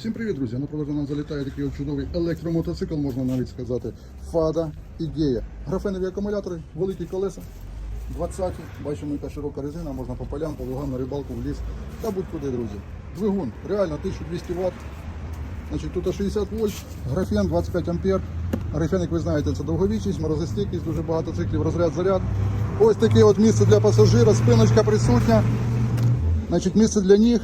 Всім привіт, друзі! На продажу нам залітає такий чудовий електромотоцикл, можна навіть сказати, Фада Ідея. Графенові акумулятори, великі колеса, 20-ті. Бачимо, яка широка резина, можна по полям, по лугам, на рибалку, в ліс та будь-куди, друзі. Двигун, реально 1200 Вт. Значить, тут 60 вольт, графен 25 ампер. Графен, як ви знаєте, це довговічність, морозостійкість, дуже багато циклів, розряд заряд. Ось таке от місце для пасажира, спиночка присутня. Значить, місце для ніг,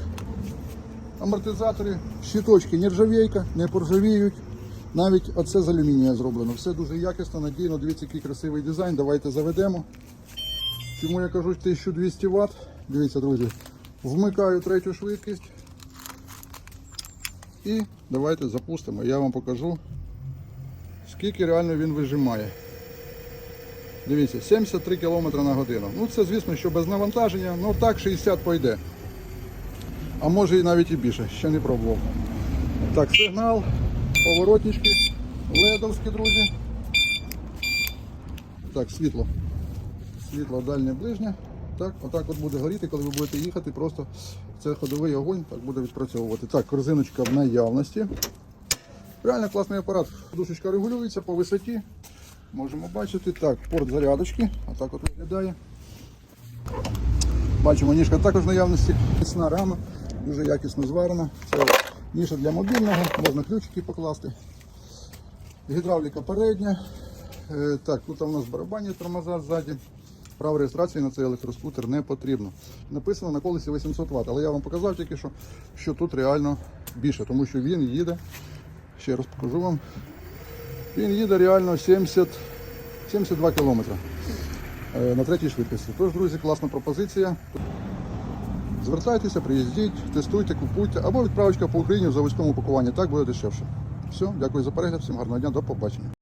амортизатори, щиточки нержавійка, не поржавіють. Навіть оце з алюмінія зроблено. Все дуже якісно, надійно. Дивіться, який красивий дизайн. Давайте заведемо. Чому я кажу 1200 Вт? Дивіться, друзі. Вмикаю третю швидкість. І давайте запустимо. Я вам покажу, скільки реально він вижимає. Дивіться, 73 км на годину. Ну це, звісно, що без навантаження, ну так 60 пойде. А може і навіть і більше, ще не пробував. Так, сигнал, поворотнички, ледовські, друзі. Так, світло. Світло дальнє ближнє. Так, отак от буде горіти, коли ви будете їхати, просто це ходовий огонь, так буде відпрацьовувати. Так, корзиночка в наявності. Реально класний апарат. Душечка регулюється по висоті. Можемо бачити. Так, порт зарядочки. Отак от виглядає. Бачимо, ніжка також в наявності. Міцна рама, дуже якісно зварена. Це ніша для мобільного, можна ключики покласти. Гідравліка передня. Е, Так, тут у нас барабанні тормоза ззаді. Право реєстрації на цей електроскутер не потрібно. Написано на колесі 800 Вт, але я вам показав тільки що, що тут реально більше, тому що він їде. Ще раз покажу вам. Він їде реально 70, 72 км на третій швидкості. Тож, друзі, класна пропозиція. Звертайтеся, приїздіть, тестуйте, купуйте або відправочка по Україні в заводському пакуванні. Так буде дешевше. Все, дякую за перегляд, всім гарного дня, до побачення.